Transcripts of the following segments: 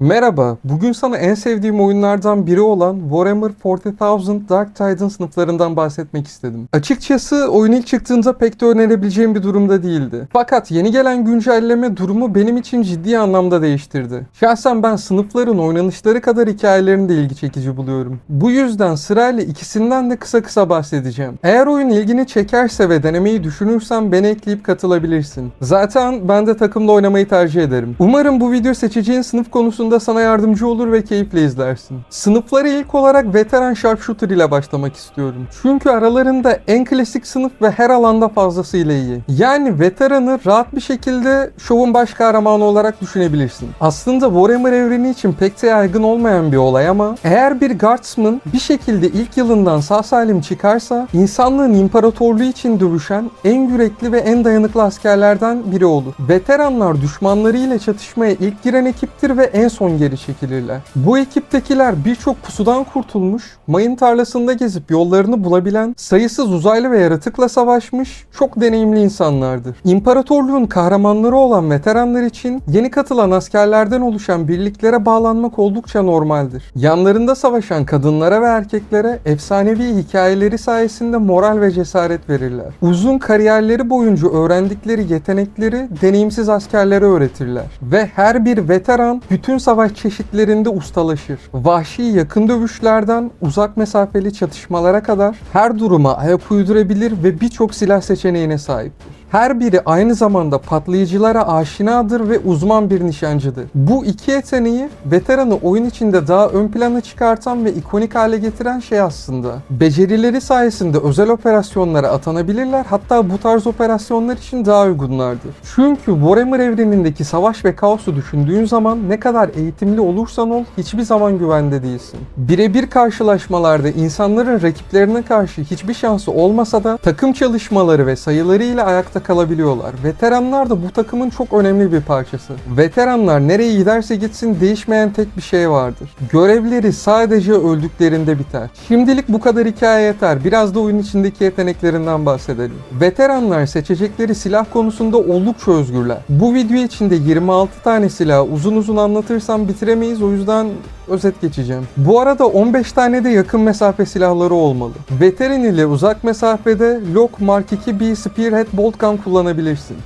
Merhaba, bugün sana en sevdiğim oyunlardan biri olan Warhammer 40,000 Dark Titan sınıflarından bahsetmek istedim. Açıkçası oyun ilk çıktığında pek de önerebileceğim bir durumda değildi. Fakat yeni gelen güncelleme durumu benim için ciddi anlamda değiştirdi. Şahsen ben sınıfların oynanışları kadar hikayelerini de ilgi çekici buluyorum. Bu yüzden sırayla ikisinden de kısa kısa bahsedeceğim. Eğer oyun ilgini çekerse ve denemeyi düşünürsen beni ekleyip katılabilirsin. Zaten ben de takımla oynamayı tercih ederim. Umarım bu video seçeceğin sınıf konusunda da sana yardımcı olur ve keyifle izlersin. Sınıfları ilk olarak veteran sharpshooter ile başlamak istiyorum. Çünkü aralarında en klasik sınıf ve her alanda fazlasıyla iyi. Yani veteranı rahat bir şekilde şovun baş kahramanı olarak düşünebilirsin. Aslında Warhammer evreni için pek de yaygın olmayan bir olay ama eğer bir guardsman bir şekilde ilk yılından sağ salim çıkarsa insanlığın imparatorluğu için dövüşen en yürekli ve en dayanıklı askerlerden biri olur. Veteranlar düşmanlarıyla çatışmaya ilk giren ekiptir ve en son geri çekilirler. Bu ekiptekiler birçok pusudan kurtulmuş, mayın tarlasında gezip yollarını bulabilen, sayısız uzaylı ve yaratıkla savaşmış, çok deneyimli insanlardır. İmparatorluğun kahramanları olan veteranlar için yeni katılan askerlerden oluşan birliklere bağlanmak oldukça normaldir. Yanlarında savaşan kadınlara ve erkeklere efsanevi hikayeleri sayesinde moral ve cesaret verirler. Uzun kariyerleri boyunca öğrendikleri yetenekleri deneyimsiz askerlere öğretirler. Ve her bir veteran bütün savaş çeşitlerinde ustalaşır. Vahşi yakın dövüşlerden uzak mesafeli çatışmalara kadar her duruma ayak uydurabilir ve birçok silah seçeneğine sahiptir. Her biri aynı zamanda patlayıcılara aşinadır ve uzman bir nişancıdır. Bu iki yeteneği veteranı oyun içinde daha ön plana çıkartan ve ikonik hale getiren şey aslında. Becerileri sayesinde özel operasyonlara atanabilirler hatta bu tarz operasyonlar için daha uygunlardır. Çünkü Warhammer evrenindeki savaş ve kaosu düşündüğün zaman ne kadar eğitimli olursan ol hiçbir zaman güvende değilsin. Birebir karşılaşmalarda insanların rakiplerine karşı hiçbir şansı olmasa da takım çalışmaları ve sayılarıyla ayakta kalabiliyorlar. Veteranlar da bu takımın çok önemli bir parçası. Veteranlar nereye giderse gitsin değişmeyen tek bir şey vardır. Görevleri sadece öldüklerinde biter. Şimdilik bu kadar hikaye yeter. Biraz da oyun içindeki yeteneklerinden bahsedelim. Veteranlar seçecekleri silah konusunda oldukça özgürler. Bu video içinde 26 tane silah uzun uzun anlatırsam bitiremeyiz o yüzden özet geçeceğim. Bu arada 15 tane de yakın mesafe silahları olmalı. Veteran ile uzak mesafede Lok Mark 2B Spearhead Bolt Gun kullanabilirsin.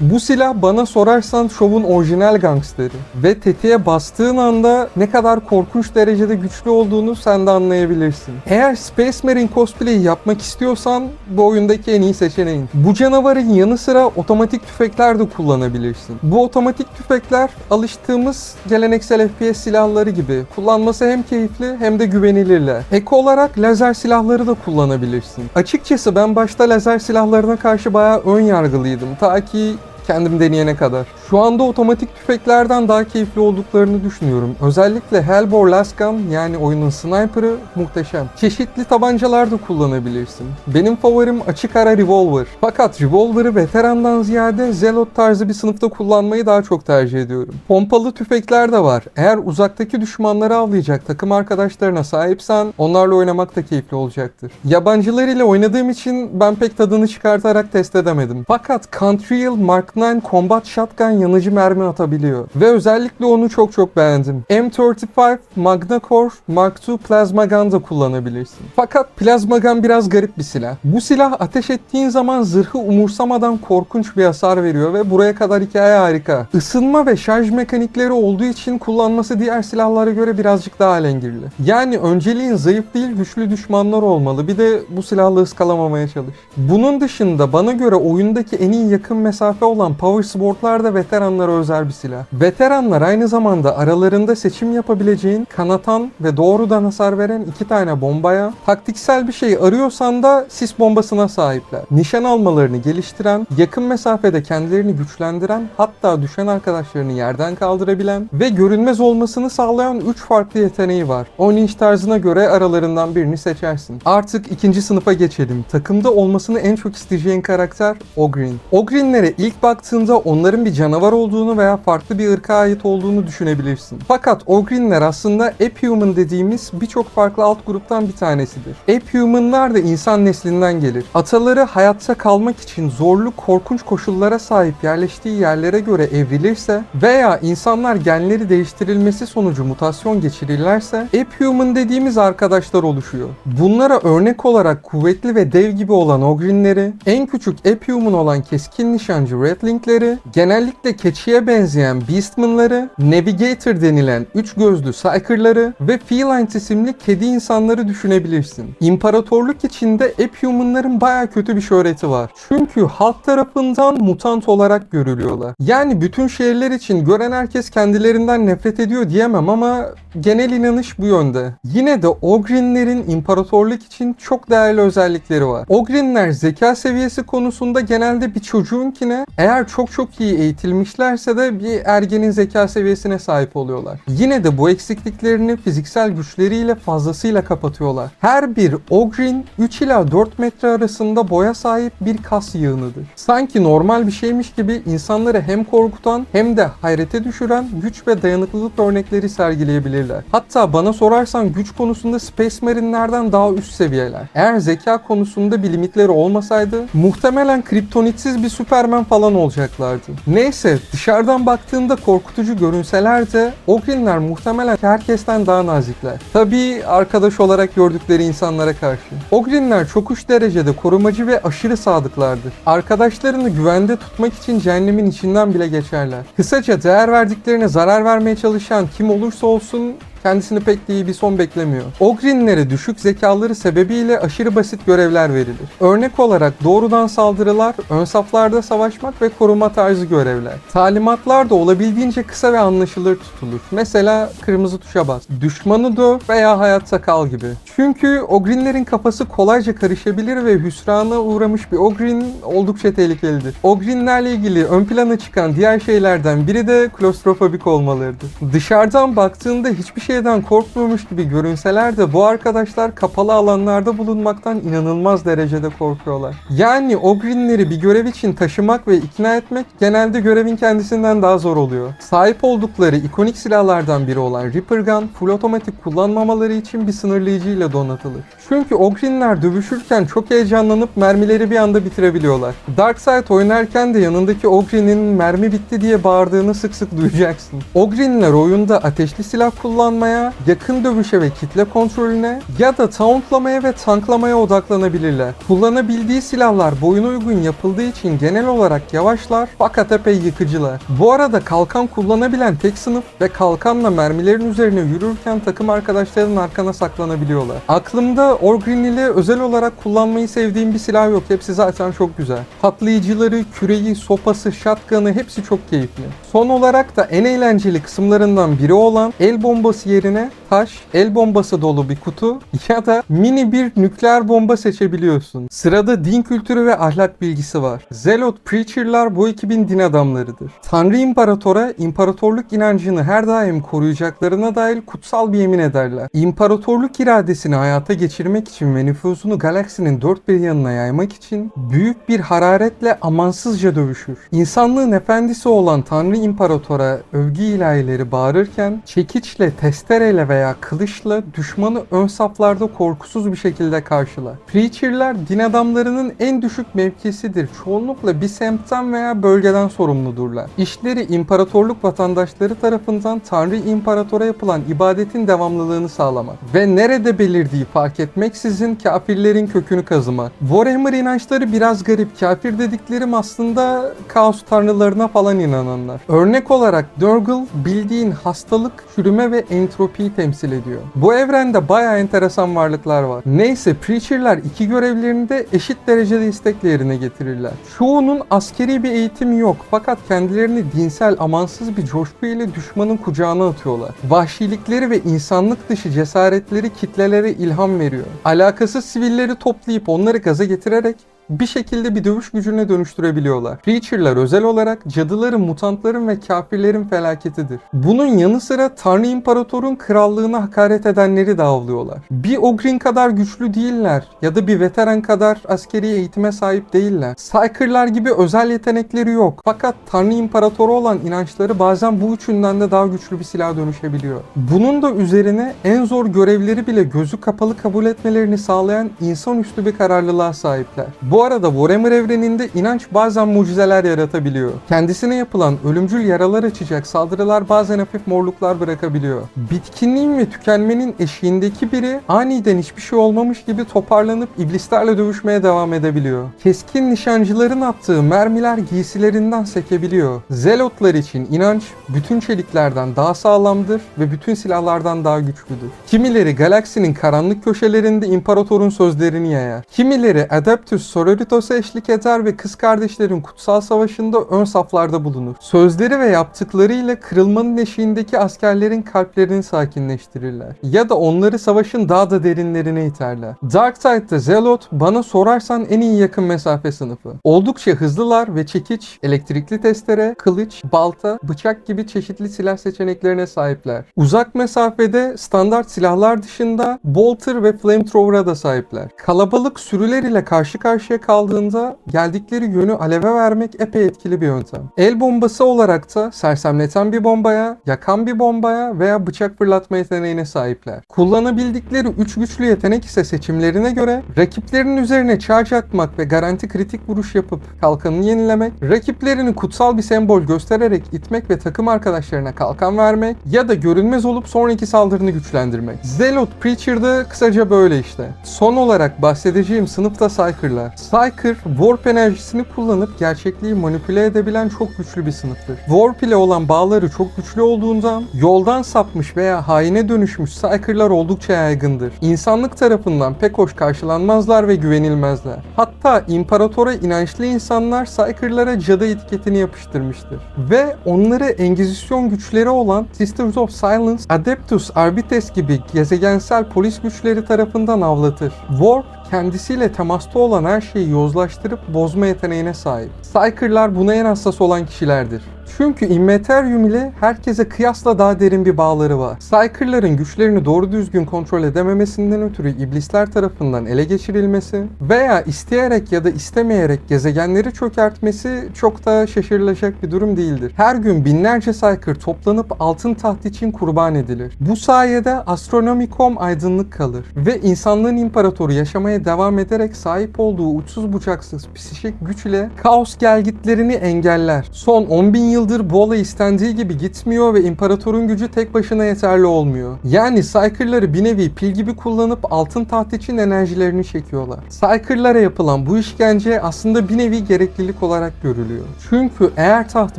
Bu silah bana sorarsan şovun orijinal gangsteri ve tetiğe bastığın anda ne kadar korkunç derecede güçlü olduğunu sen de anlayabilirsin. Eğer Space Marine cosplay'i yapmak istiyorsan bu oyundaki en iyi seçeneğin. Bu canavarın yanı sıra otomatik tüfekler de kullanabilirsin. Bu otomatik tüfekler alıştığımız geleneksel FPS silahları gibi. Kullanması hem keyifli hem de güvenilirler. Ek olarak lazer silahları da kullanabilirsin. Açıkçası ben başta lazer silahlarına karşı bayağı ön yargılıydım. Ta ki kendim deneyene kadar. Şu anda otomatik tüfeklerden daha keyifli olduklarını düşünüyorum. Özellikle Hellbore Last Gun yani oyunun sniper'ı muhteşem. Çeşitli tabancalar da kullanabilirsin. Benim favorim açık ara revolver. Fakat revolver'ı veterandan ziyade Zealot tarzı bir sınıfta kullanmayı daha çok tercih ediyorum. Pompalı tüfekler de var. Eğer uzaktaki düşmanları avlayacak takım arkadaşlarına sahipsen onlarla oynamak da keyifli olacaktır. Yabancılar ile oynadığım için ben pek tadını çıkartarak test edemedim. Fakat Contrail Mark 9 Combat Shotgun yanıcı mermi atabiliyor. Ve özellikle onu çok çok beğendim. M35 Magna Core Mark II Plasma Gun da kullanabilirsin. Fakat Plasma Gun biraz garip bir silah. Bu silah ateş ettiğin zaman zırhı umursamadan korkunç bir hasar veriyor ve buraya kadar hikaye harika. Isınma ve şarj mekanikleri olduğu için kullanması diğer silahlara göre birazcık daha alengirli. Yani önceliğin zayıf değil güçlü düşmanlar olmalı. Bir de bu silahla ıskalamamaya çalış. Bunun dışında bana göre oyundaki en iyi yakın mesafe olan Power Sword'lar da veteranlara özel bir silah. Veteranlar aynı zamanda aralarında seçim yapabileceğin kanatan ve doğrudan hasar veren iki tane bombaya, taktiksel bir şey arıyorsan da sis bombasına sahipler. Nişan almalarını geliştiren, yakın mesafede kendilerini güçlendiren, hatta düşen arkadaşlarını yerden kaldırabilen ve görünmez olmasını sağlayan 3 farklı yeteneği var. Oynayış tarzına göre aralarından birini seçersin. Artık ikinci sınıfa geçelim. Takımda olmasını en çok isteyeceğin karakter Ogrin. Ogrinlere ilk bak baktığında onların bir canavar olduğunu veya farklı bir ırka ait olduğunu düşünebilirsin. Fakat Ogrynler aslında Ape-Human dediğimiz birçok farklı alt gruptan bir tanesidir. Ape-Humanlar da insan neslinden gelir. Ataları hayatta kalmak için zorlu, korkunç koşullara sahip yerleştiği yerlere göre evrilirse veya insanlar genleri değiştirilmesi sonucu mutasyon geçirirlerse Ape-Human dediğimiz arkadaşlar oluşuyor. Bunlara örnek olarak kuvvetli ve dev gibi olan Ogrynleri, en küçük Ape-Human olan keskin nişancı Ratling'leri, genellikle keçiye benzeyen Beastman'ları, Navigator denilen üç gözlü Psyker'ları ve Feline isimli kedi insanları düşünebilirsin. İmparatorluk içinde Ape-Human'ların baya kötü bir şöhreti var. Çünkü halk tarafından mutant olarak görülüyorlar. Yani bütün şehirler için gören herkes kendilerinden nefret ediyor diyemem ama genel inanış bu yönde. Yine de Ogrynlerin imparatorluk için çok değerli özellikleri var. Ogrynler zeka seviyesi konusunda genelde bir çocuğunkine eğer çok çok iyi eğitilmişlerse de bir ergenin zeka seviyesine sahip oluyorlar. Yine de bu eksikliklerini fiziksel güçleriyle fazlasıyla kapatıyorlar. Her bir Ogryn 3 ila 4 metre arasında boya sahip bir kas yığınıdır. Sanki normal bir şeymiş gibi insanları hem korkutan hem de hayrete düşüren güç ve dayanıklılık örnekleri sergileyebilirler. Hatta bana sorarsan güç konusunda Space Marine'lerden daha üst seviyeler. Eğer zeka konusunda bir limitleri olmasaydı muhtemelen kriptonitsiz bir Superman falan olacaklardı. Neyse dışarıdan baktığında korkutucu görünseler de Ogrynler muhtemelen herkesten daha nazikler. Tabii arkadaş olarak gördükleri insanlara karşı. Ogrynler çok uç derecede korumacı ve aşırı sadıklardır. Arkadaşlarını güvende tutmak için cehennemin içinden bile geçerler. Kısaca değer verdiklerine zarar vermeye çalışan kim olursa olsun kendisini pek de iyi bir son beklemiyor. Ogrynlere düşük zekaları sebebiyle aşırı basit görevler verilir. Örnek olarak doğrudan saldırılar, ön saflarda savaşmak ve koruma tarzı görevler. Talimatlar da olabildiğince kısa ve anlaşılır tutulur. Mesela kırmızı tuşa bas, düşmanı döv veya hayatta kal gibi. Çünkü Ogrynlerin kafası kolayca karışabilir ve hüsrana uğramış bir Ogryn oldukça tehlikelidir. Ogrynlerle ilgili ön plana çıkan diğer şeylerden biri de klostrofobik olmalarıdır. Dışarıdan baktığında hiçbir şeyden korkmuyormuş gibi görünseler de bu arkadaşlar kapalı alanlarda bulunmaktan inanılmaz derecede korkuyorlar. Yani Ogrynleri bir görev için taşımak ve ikna etmek genelde görevin kendisinden daha zor oluyor. Sahip oldukları ikonik silahlardan biri olan Reaper Gun full otomatik kullanmamaları için bir sınırlayıcı ile donatılır. Çünkü Ogrynler dövüşürken çok heyecanlanıp mermileri bir anda bitirebiliyorlar. Darkseid oynarken de yanındaki Ogryn'in mermi bitti diye bağırdığını sık sık duyacaksın. Ogrynler oyunda ateşli silah kullanmaya, yakın dövüşe ve kitle kontrolüne ya da tauntlamaya ve tanklamaya odaklanabilirler. Kullanabildiği silahlar boyuna uygun yapıldığı için genel olarak yavaşlar fakat epey yıkıcılar. Bu arada kalkan kullanabilen tek sınıf ve kalkanla mermilerin üzerine yürürken takım arkadaşlarının arkana saklanabiliyorlar. Aklımda Orgrin ile özel olarak kullanmayı sevdiğim bir silah yok. Hepsi zaten çok güzel. Patlayıcıları, küreği, sopası, shotgun'ı hepsi çok keyifli. Son olarak da en eğlenceli kısımlarından biri olan el bombası yerine taş, el bombası dolu bir kutu ya da mini bir nükleer bomba seçebiliyorsun. Sırada din kültürü ve ahlak bilgisi var. Zealot Preacher'lar bu ekibin din adamlarıdır. Tanrı İmparatora imparatorluk inancını her daim koruyacaklarına dair kutsal bir yemin ederler. İmparatorluk iradesini hayata geçirmek için ve nüfuzunu galaksinin dört bir yanına yaymak için büyük bir hararetle amansızca dövüşür. İnsanlığın efendisi olan Tanrı İmparatora övgü ilahileri bağırırken çekiçle, testereyle veya kılıçla düşmanı ön saflarda korkusuz bir şekilde karşılar. Preacher'lar din adamlarının en düşük mevkisidir. Çoğunlukla bir semtten veya bölgeden sorumludurlar. İşleri imparatorluk vatandaşları tarafından Tanrı İmparatora yapılan ibadetin devamlılığını sağlamak ve nerede belirdiği fark etmeksizin kafirlerin kökünü kazımak. Warhammer inançları biraz garip. Kafir dediklerim aslında kaos tanrılarına falan inananlar. Örnek olarak Nurgle bildiğin hastalık, çürüme ve entropiyi temsil ediyor. Bu evrende bayağı enteresan varlıklar var. Neyse Preacher'lar iki görevlerini de eşit derecede istekle yerine getirirler. Çoğunun askeri bir eğitimi yok fakat kendilerini dinsel amansız bir coşku ile düşmanın kucağına atıyorlar. Vahşilikleri ve insanlık dışı cesaretleri kitlelere ilham veriyor. Alakasız sivilleri toplayıp onları gaza getirerek bir şekilde bir dövüş gücüne dönüştürebiliyorlar. Creature'lar özel olarak cadıların, mutantların ve kafirlerin felaketidir. Bunun yanı sıra Tanrı İmparator'un krallığına hakaret edenleri de avlıyorlar. Bir Ogrin kadar güçlü değiller ya da bir veteran kadar askeri eğitime sahip değiller. Psyker'lar gibi özel yetenekleri yok. Fakat Tanrı İmparatoru olan inançları bazen bu üçünden de daha güçlü bir silaha dönüşebiliyor. Bunun da üzerine en zor görevleri bile gözü kapalı kabul etmelerini sağlayan insanüstü bir kararlılığa sahipler. Bu arada Warhammer evreninde inanç bazen mucizeler yaratabiliyor. Kendisine yapılan ölümcül yaralar açacak saldırılar bazen hafif morluklar bırakabiliyor. Bitkinliğin ve tükenmenin eşiğindeki biri aniden hiçbir şey olmamış gibi toparlanıp iblislerle dövüşmeye devam edebiliyor. Keskin nişancıların attığı mermiler giysilerinden sekebiliyor. Zelotlar için inanç bütün çeliklerden daha sağlamdır ve bütün silahlardan daha güçlüdür. Kimileri galaksinin karanlık köşelerinde imparatorun sözlerini yayar. Kimileri Adeptus Sororitas'a eşlik eder ve kız kardeşlerin kutsal savaşında ön saflarda bulunur. Sözleri ve yaptıklarıyla kırılmanın eşiğindeki askerlerin kalplerini sakinleştirirler. Ya da onları savaşın daha da derinlerine iterler. Darkside'da Zealot bana sorarsan en iyi yakın mesafe sınıfı. Oldukça hızlılar ve çekiç, elektrikli testere, kılıç, balta, bıçak gibi çeşitli silah seçeneklerine sahipler. Uzak mesafede standart silahlar dışında bolter ve flamethrower'a da sahipler. Kalabalık sürüler ile karşı karşıya kaldığında geldikleri yönü aleve vermek epey etkili bir yöntem. El bombası olarak da sersemleten bir bombaya, yakan bir bombaya veya bıçak fırlatma yeteneğine sahipler. Kullanabildikleri 3 güçlü yetenek ise seçimlerine göre rakiplerinin üzerine charge atmak ve garanti kritik vuruş yapıp kalkanını yenilemek, rakiplerini kutsal bir sembol göstererek itmek ve takım arkadaşlarına kalkan vermek ya da görünmez olup sonraki saldırını güçlendirmek. Zealot Preacher'da kısaca böyle işte. Son olarak bahsedeceğim sınıfta Psyker'lar. Psyker, Warp enerjisini kullanıp gerçekliği manipüle edebilen çok güçlü bir sınıftır. Warp ile olan bağları çok güçlü olduğundan yoldan sapmış veya haine dönüşmüş Psyker'lar oldukça yaygındır. İnsanlık tarafından pek hoş karşılanmazlar ve güvenilmezler. Hatta imparatora inançlı insanlar Psyker'lara cadı etiketini yapıştırmıştır. Ve onları Engizisyon güçleri olan Sisters of Silence, Adeptus Arbites gibi gezegensel polis güçleri tarafından avlatır. Warp kendisiyle temasta olan her şeyi yozlaştırıp bozma yeteneğine sahip. Psyker'lar buna en hassas olan kişilerdir. Çünkü Immaterium ile herkese kıyasla daha derin bir bağları var. Psyker'ların güçlerini doğru düzgün kontrol edememesinden ötürü iblisler tarafından ele geçirilmesi veya isteyerek ya da istemeyerek gezegenleri çökertmesi çok da şaşırılacak bir durum değildir. Her gün binlerce Psyker toplanıp altın taht için kurban edilir. Bu sayede Astronomicom aydınlık kalır ve insanlığın imparatoru yaşamaya devam ederek sahip olduğu uçsuz bucaksız psikik güç ile kaos gelgitlerini engeller. Son 10 bin yıldır bu olay istendiği gibi gitmiyor ve imparatorun gücü tek başına yeterli olmuyor. Yani Psyker'ları bir nevi pil gibi kullanıp altın taht için enerjilerini çekiyorlar. Psyker'lara yapılan bu işkence aslında bir nevi gereklilik olarak görülüyor. Çünkü eğer taht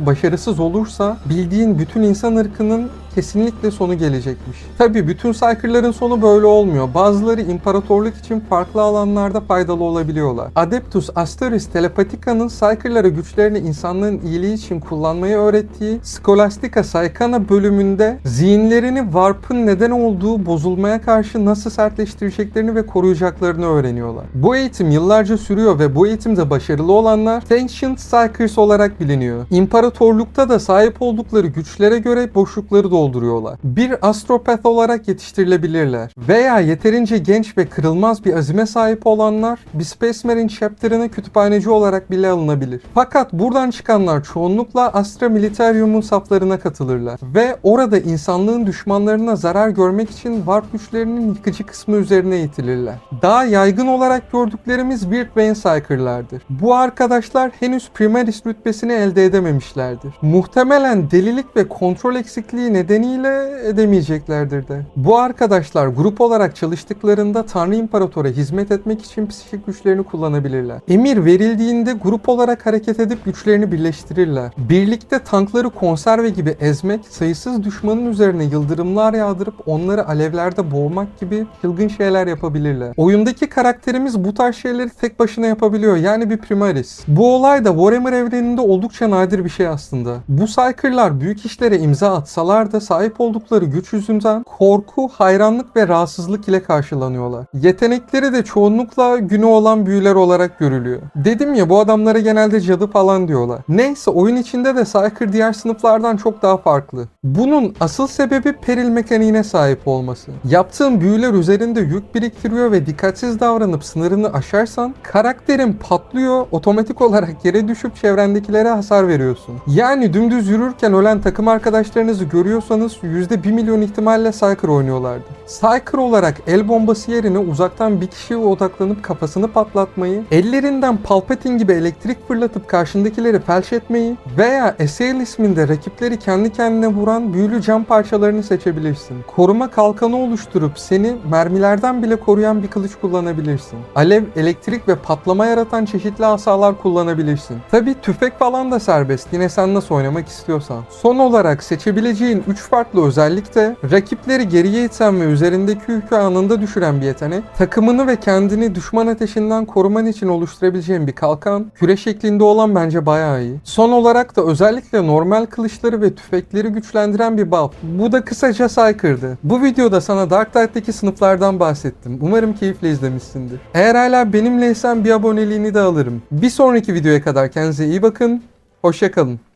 başarısız olursa bildiğin bütün insan ırkının kesinlikle sonu gelecekmiş. Tabi bütün Psyker'ların sonu böyle olmuyor. Bazıları imparatorluk için farklı alanlarda faydalı olabiliyorlar. Adeptus Asteris Telepathica'nın Psyker'lara güçlerini insanlığın iyiliği için kullanmayı öğrettiği Scholastica Psychana bölümünde zihinlerini Warp'ın neden olduğu bozulmaya karşı nasıl sertleştireceklerini ve koruyacaklarını öğreniyorlar. Bu eğitim yıllarca sürüyor ve bu eğitimde başarılı olanlar Ancient Psychers olarak biliniyor. İmparatorlukta da sahip oldukları güçlere göre boşlukları dolduruyorlar. Bir astropath olarak yetiştirilebilirler. Veya yeterince genç ve kırılmaz bir azime sahip olanlar bir Space Marine Chapter'ına kütüphaneci olarak bile alınabilir. Fakat buradan çıkanlar çoğunlukla Astra Militarium'un saflarına katılırlar. Ve orada insanlığın düşmanlarına zarar görmek için warp güçlerinin yıkıcı kısmı üzerine eğitilirler. Daha yaygın olarak gördüklerimiz Weird Vein Psyker'lardır. Bu arkadaşlar henüz Primaris rütbesini elde edememişlerdir. Muhtemelen delilik ve kontrol eksikliği nedeniyle edemeyeceklerdir de. Bu arkadaşlar grup olarak çalıştıklarında Tanrı İmparator'a hizmet etmek için psikik güçlerini kullanabilirler. Emir verildiğinde grup olarak hareket edip güçlerini birleştirirler. Birlikte tankları konserve gibi ezmek, sayısız düşmanın üzerine yıldırımlar yağdırıp onları alevlerde boğmak gibi çılgın şeyler yapabilirler. Oyundaki karakterimiz bu tarz şeyleri tek başına yapabiliyor. Yani bir primaris. Bu olay da Warhammer evreninde oldukça nadir bir şey aslında. Bu Psyker'lar büyük işlere imza atsalar da oyunlarda sahip oldukları güç yüzünden korku, hayranlık ve rahatsızlık ile karşılanıyorlar. Yetenekleri de çoğunlukla günü olan büyüler olarak görülüyor. Dedim ya bu adamlara genelde cadı falan diyorlar. Neyse oyun içinde de Psyker diğer sınıflardan çok daha farklı. Bunun asıl sebebi peril mekaniğine sahip olması. Yaptığın büyüler üzerinde yük biriktiriyor ve dikkatsiz davranıp sınırını aşarsan karakterin patlıyor, otomatik olarak yere düşüp çevrendekilere hasar veriyorsun. Yani dümdüz yürürken ölen takım arkadaşlarınızı görüyorsanız %1 milyon ihtimalle Psyker oynuyorlardı. Psyker olarak el bombası yerine uzaktan bir kişiye odaklanıp kafasını patlatmayı, ellerinden Palpatine gibi elektrik fırlatıp karşındakileri felç etmeyi veya Assail isminde rakipleri kendi kendine vuran büyülü cam parçalarını seçebilirsin. Koruma kalkanı oluşturup seni mermilerden bile koruyan bir kılıç kullanabilirsin. Alev, elektrik ve patlama yaratan çeşitli asalar kullanabilirsin. Tabi tüfek falan da serbest yine sen nasıl oynamak istiyorsan. Son olarak seçebileceğin 3 farklı özellik de rakipleri geriye iten ve üzerindeki yükü anında düşüren bir yetenek, takımını ve kendini düşman ateşinden koruman için oluşturabileceğin bir kalkan, küre şeklinde olan bence bayağı iyi. Son olarak da özellikle normal kılıçları ve tüfekleri güçlendiren bir buff. Bu da kısaca Psyker'dı. Bu videoda sana Dark Tide'deki sınıflardan bahsettim. Umarım keyifle izlemişsindir. Eğer hala benimleysen bir aboneliğini de alırım. Bir sonraki videoya kadar kendinize iyi bakın. Hoşçakalın.